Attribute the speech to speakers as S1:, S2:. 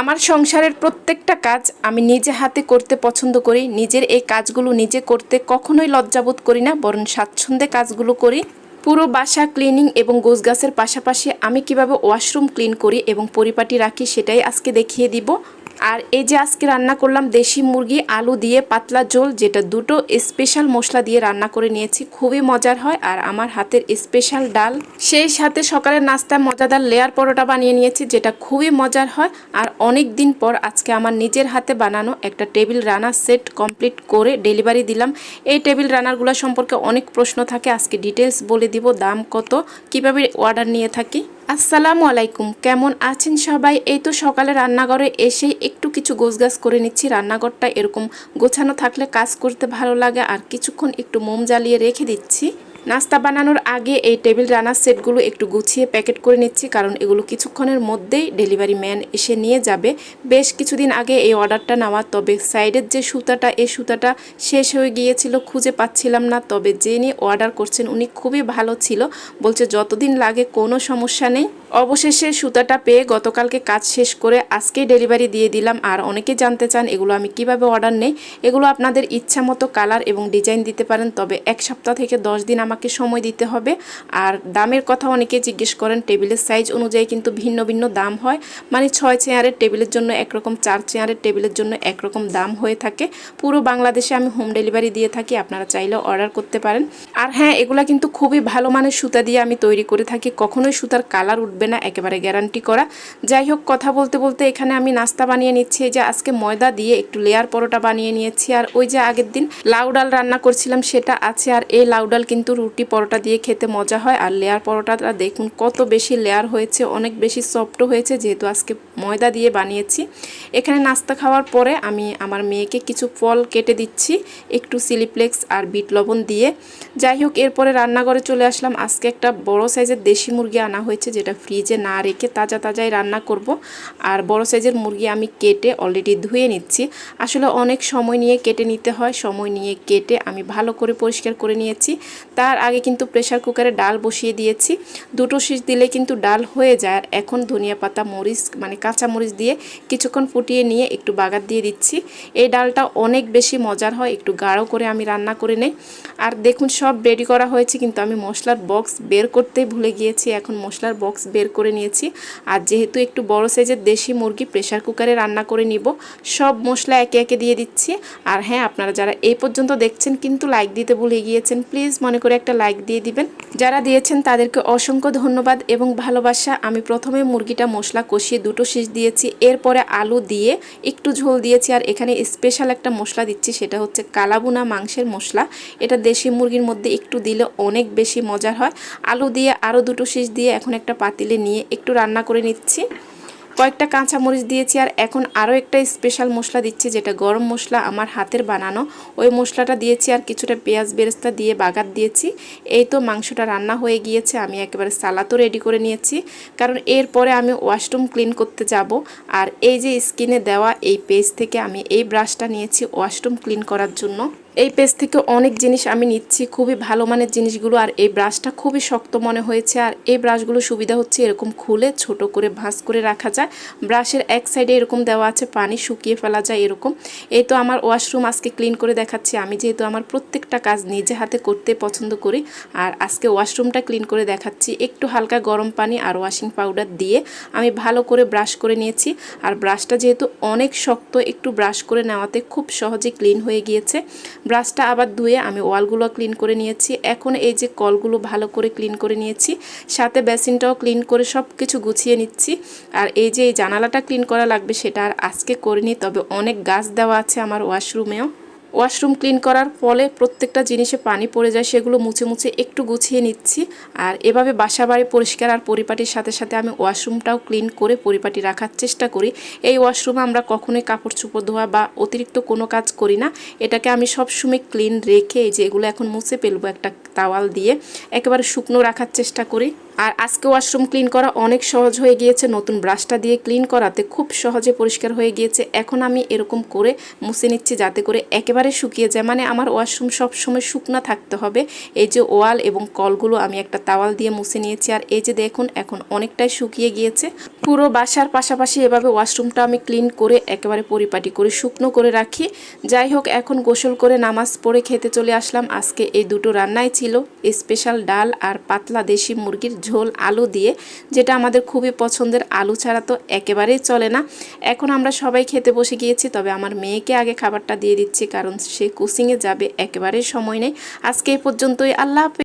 S1: আমার সংসারের প্রত্যেকটা কাজ আমি নিজে হাতে করতে পছন্দ করি, নিজের এই কাজগুলো নিজে করতে কখনোই লজ্জাবোধ করি না, বরং স্বাচ্ছন্দ্যে কাজগুলো করি। পুরো বাসা ক্লিনিং এবং গোছগাছের পাশাপাশি আমি কীভাবে ওয়াশরুম ক্লিন করি এবং পরিপাটি রাখি সেটাই আজকে দেখিয়ে দিব। আর এই যে আজকে রান্না করলাম দেশি মুরগি, আলু দিয়ে পাতলা ঝোল, যেটা দুটো স্পেশাল মশলা দিয়ে রান্না করে নিয়েছি, খুবই মজার হয় আর আমার হাতের স্পেশাল ডাল। সেই সাথে সকালের নাস্তায় মজাদার লেয়ার পরোটা বানিয়ে নিয়েছি, যেটা খুবই মজার হয়। আর অনেক দিন পর আজকে আমার নিজের হাতে বানানো একটা টেবিল রানার সেট কমপ্লিট করে ডেলিভারি দিলাম। এই টেবিল রানারগুলো সম্পর্কে অনেক প্রশ্ন থাকে, আজকে ডিটেলস বলে দিব, দাম কত, কীভাবে অর্ডার নিয়ে থাকি? আসসালামু আলাইকুম, কেমন আছেন সবাই? এই তো সকালে রান্নাঘরে এসে একটু কিছু গোছগাছ করে নিচ্ছি। রান্নাঘরটা এরকম গোছানো থাকলে কাজ করতে ভালো লাগে, আর কিছুক্ষণ একটু মোম জ্বালিয়ে রেখে দিচ্ছি। নাস্তা বানানোর আগে এই টেবিল রানার সেটগুলো একটু গুছিয়ে প্যাকেট করে নিচ্ছি, কারণ এগুলো কিছুক্ষণের মধ্যেই ডেলিভারি ম্যান এসে নিয়ে যাবে। বেশ কিছুদিন আগে এই অর্ডারটা নেওয়া, তবে সাইডের যে সুতাটা এই সুতাটা শেষ হয়ে গিয়েছিল, খুঁজে পাচ্ছিলাম না। তবে যিনি অর্ডার করছেন, উনি খুবই ভালো ছিল। বলছে, যতদিন লাগে, কোনো সমস্যা নেই। অবশেষে সুতাটা পেয়ে গতকালকে কাজ শেষ করে আজকেই ডেলিভারি দিয়ে দিলাম। আর অনেকে জানতে চান, এগুলো আমি কীভাবে অর্ডার নেই? এগুলো আপনাদের ইচ্ছা মতো কালার এবং ডিজাইন দিতে পারেন, তবে এক সপ্তাহ থেকে দশ দিন আমাকে সময় দিতে হবে। আর দামের কথা অনেকে জিজ্ঞেস করেন, টেবিলের সাইজ অনুযায়ী কিন্তু ভিন্ন ভিন্ন দাম হয়। মানে ছয় চেয়ারের টেবিলের জন্য একরকম, চার চেয়ারের টেবিলের জন্য একরকম দাম হয়ে থাকে। পুরো বাংলাদেশে আমি হোম ডেলিভারি দিয়ে থাকি, আপনারা চাইলেও অর্ডার করতে পারেন। আর হ্যাঁ এগুলা কিন্তু খুবই ভালো মানের সুতা দিয়ে আমি তৈরি করে থাকি। কখনোই সুতার কালার উঠবে না, একেবারে গ্যারান্টি করা। যাই হোক, কথা বলতে বলতে এখানে আমি নাস্তা বানিয়ে নিচ্ছি। এই যে আজকে ময়দা দিয়ে একটু লেয়ার পরোটা বানিয়ে নিয়েছি। আর ওই যে আগের দিন লাউ ডাল রান্না করছিলাম, সেটা আছে। আর এই লাউ ডাল কিন্তু রুটি পরোটা দিয়ে খেতে মজা হয়। আর লেয়ার পরোটাটা দেখুন কত বেশি লেয়ার হয়েছে, অনেক বেশি সফটও হয়েছে, যেহেতু আজকে ময়দা দিয়ে বানিয়েছি। এখানে নাস্তা খাওয়ার পরে আমি আমার মেয়েকে কিছু ফল কেটে দিচ্ছি, একটু সিলিপ্লেক্স আর বিট লবণ দিয়ে। যাই হোক, এরপরে রান্নাঘরে চলে আসলাম। আজকে একটা বড় সাইজের দেশি মুরগি আনা হয়েছে, যেটা ফ্রিজে না রেখে তাজা তাজাই রান্না করব। আর বড় সাইজের মুরগি আমি কেটে অলরেডি ধুয়ে নিচ্ছি। আসলে অনেক সময় নিয়ে কেটে নিতে হয়, সময় নিয়ে কেটে আমি ভালো করে পরিষ্কার করে নিয়েছি। তার আগে কিন্তু প্রেশার কুকারে ডাল বসিয়ে দিয়েছি। দুটো শীষ দিলে কিন্তু ডাল হয়ে যায়। আর এখন ধনিয়া পাতা, মরিচ মানে কাঁচা মরিচ দিয়ে কিছুক্ষণ ফুটিয়ে নিয়ে একটু বাগার দিয়ে দিচ্ছি। এই ডালটা অনেক বেশি মজার হয়, একটু গাঢ় করে আমি রান্না করে নেই। আর দেখুন, সব রেডি করা হয়েছে, কিন্তু আমি মশলার বক্স বের করতেই ভুলে গিয়েছি। এখন মশলার বক্স বের করে নিয়েছি। আর যেহেতু একটু বড় সাইজের দেশি মুরগি প্রেশার কুকারে রান্না করে নিব, সব মশলা একে একে দিয়ে দিচ্ছি। আর হ্যাঁ আপনারা যারা এই পর্যন্ত দেখছেন কিন্তু লাইক দিতে ভুলে গিয়েছেন, প্লিজ মনে করে একটা লাইক দিয়ে দিবেন। যারা দিয়েছেন তাদেরকে অসংখ্য ধন্যবাদ এবং ভালোবাসা। আমি প্রথমে মুরগিটা মশলা কষিয়ে দুটো শীষ দিয়েছি, এরপরে আলু দিয়ে একটু ঝোল দিয়েছি। আর এখানে স্পেশাল একটা মশলা দিচ্ছি, সেটা হচ্ছে কালাবুনা মাংসের মশলা। এটা দেশি মুরগির মধ্যে একটু দিলে অনেক বেশি মজার হয়। আলু দিয়ে আরও দুটো শীষ দিয়ে এখন একটা পাতিলে নিয়ে একটু রান্না করে নিচ্ছি। কয়েকটা কাঁচা মরিচ দিয়েছি আর এখন আরও একটা স্পেশাল মশলা দিচ্ছি, যেটা গরম মশলা আমার হাতের বানানো। ওই মশলাটা দিয়েছি আর কিছুটা পেঁয়াজ বেরেস্তা দিয়ে বাগাত দিয়েছি। এই তো মাংসটা রান্না হয়ে গিয়েছে, আমি একেবারে সালাদও রেডি করে নিয়েছি। কারণ এরপরে আমি ওয়াশরুম ক্লিন করতে যাব। আর এই যে স্কিনে দেওয়া এই পেজ থেকে আমি এই ব্রাশটা নিয়েছি ওয়াশরুম ক্লিন করার জন্য। এই পেজ থেকে অনেক জিনিস আমি নিচ্ছি, খুবই ভালো মানের জিনিসগুলো, আর এই ব্রাশটা খুবই শক্ত মনে হয়েছে, আর এই ব্রাশগুলো সুবিধা হচ্ছে এরকম খুলে ছোট করে ভাঁজ করে রাখা যায়। ব্রাশের এক সাইডে এরকম দেওয়া আছে, পানি শুকিয়ে ফেলা যায় এরকম। এই তো আমার ওয়াশরুম আজকে ক্লিন করে দেখাচ্ছি, আমি যেহেতু আমার প্রত্যেকটা কাজ নিজে হাতে করতে পছন্দ করি, আর আজকে ওয়াশরুমটা ক্লিন করে দেখাচ্ছি, একটু হালকা গরম পানি আর ওয়াশিং পাউডার দিয়ে আমি ভালো করে ব্রাশ করে নিয়েছি, আর ব্রাশটা যেহেতু অনেক শক্ত, একটু ব্রাশ করে নেওয়াতে খুব সহজে ক্লিন হয়ে গিয়েছে। ব্রাশটা আবার ধুয়ে আমি ওয়ালগুলো ক্লিন করে নিয়েছি। এখন এই যে কলগুলো ভালো করে ক্লিন করে নিয়েছি, সাথে বেসিনটাও ক্লিন করে সব কিছু গুছিয়ে নিচ্ছি। আর এই যে এই জানালাটা ক্লিন করা লাগবে সেটা আর আজকে করিনি, তবে অনেক গাছ দেওয়া আছে আমার ওয়াশরুমেও ওয়াশরুম ক্লিন করার ফলে প্রত্যেকটা জিনিসে পানি পড়ে যায়, সেগুলো মুছে মুছে একটু গুছিয়ে নিচ্ছি। আর এভাবে বাসা বাড়ি পরিষ্কার আর পরিপাটির সাথে সাথে আমি ওয়াশরুমটাও ক্লিন করে পরিপাটি রাখার চেষ্টা করি। এই ওয়াশরুমে আমরা কখনোই কাপড় চোপড় ধোয়া বা অতিরিক্ত কোনো কাজ করি না। এটাকে আমি সবসময় ক্লিন রেখে যে এগুলো এখন মুছে ফেলব একটা তাওয়াল দিয়ে, একেবারে শুকনো রাখার চেষ্টা করি। আর আজকে ওয়াশরুম ক্লিন করা অনেক সহজ হয়ে গিয়েছে, নতুন ব্রাশটা দিয়ে ক্লিন করাতে খুব সহজে পরিষ্কার হয়ে গিয়েছে। এখন আমি এরকম করে মুছে নিচ্ছি, যাতে করে একেবারে একেবারে শুকিয়ে যায়। মানে আমার ওয়াশরুম সবসময় শুকনো থাকতে হবে। এই যে ওয়াল এবং কলগুলো আমি একটা তাওয়াল দিয়ে মুছে নিয়েছি। আর এই যে দেখুন, এখন অনেকটাই শুকিয়ে গিয়েছে। পুরো বাসার পাশাপাশি এভাবে ওয়াশরুমটা আমি ক্লিন করে একেবারে পরিপাটি করে শুকনো করে রাখি। যাই হোক, এখন গোসল করে নামাজ পড়ে খেতে চলে আসলাম। আজকে এই দুটো রান্নাই ছিল। স্পেশাল ডাল আর পাতলা দেশি মুরগির ঝোল আলু দিয়ে, যেটা আমাদের খুবই পছন্দের। আলু ছাড়া তো একেবারেই চলে না। এখন আমরা সবাই খেতে বসে গিয়েছি, তবে আমার মেয়েকে আগে খাবারটা দিয়ে দিচ্ছি, কারণ সে কোচিংয়ে যাবে একেবারে সময় নেই আজকে এই পর্যন্তই আল্লাহ।